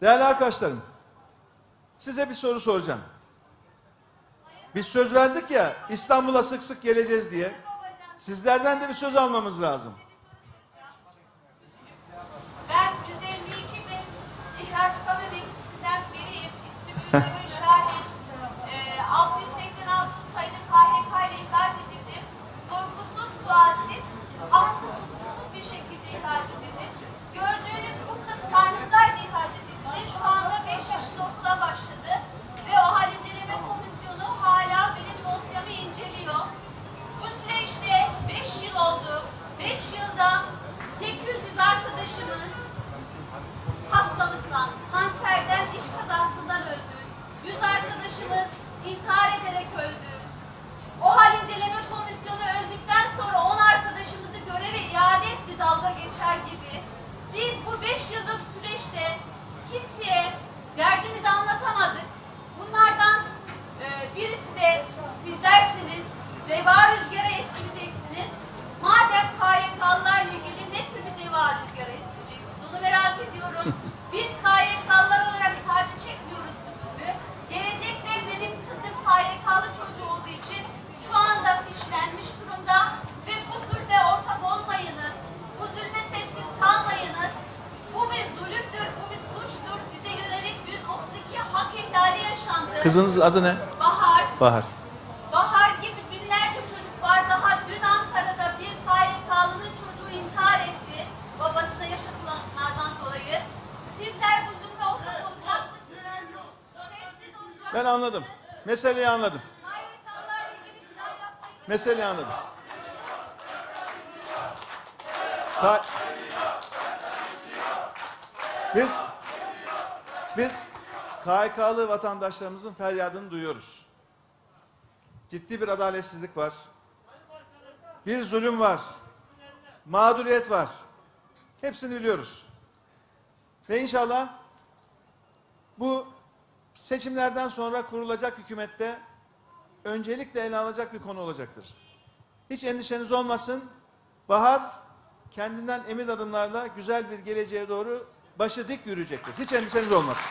Değerli arkadaşlarım, size bir soru soracağım. Biz söz verdik ya İstanbul'a sık sık geleceğiz diye. Sizlerden de bir söz almamız lazım. 800 arkadaşımız hastalıktan, kanserden, iş kazasından öldü. 100 arkadaşımız intihar ederek öldü. O hal inceleme komisyonu öldükten sonra 10 arkadaşımızı göreve iade etti dalga geçer gibi. Biz bu 5 yıllık süreçte kimseye Kızınız adı ne? Bahar, Bahar. Bahar gibi binlerce çocuk var. Daha dün Ankara'da bir KYK'lının çocuğu intihar etti. Babasına yaşatılanlardan dolayı. Sizler bu zulme ortak olacak mısınız? Sessiz olacak Ben anladım. Meseleyi anladım. KYK'larla ilgili plan yapmayı Meseleyi anladım. Ka- biz biz KHK'lı vatandaşlarımızın feryadını duyuyoruz. Ciddi bir adaletsizlik var. Bir zulüm var. Mağduriyet var. Hepsini biliyoruz. Ve inşallah bu seçimlerden sonra kurulacak hükümette öncelikle ele alacak bir konu olacaktır. Hiç endişeniz olmasın. Bahar kendinden emin adımlarla güzel bir geleceğe doğru başı dik yürüyecektir. Hiç endişeniz olmasın.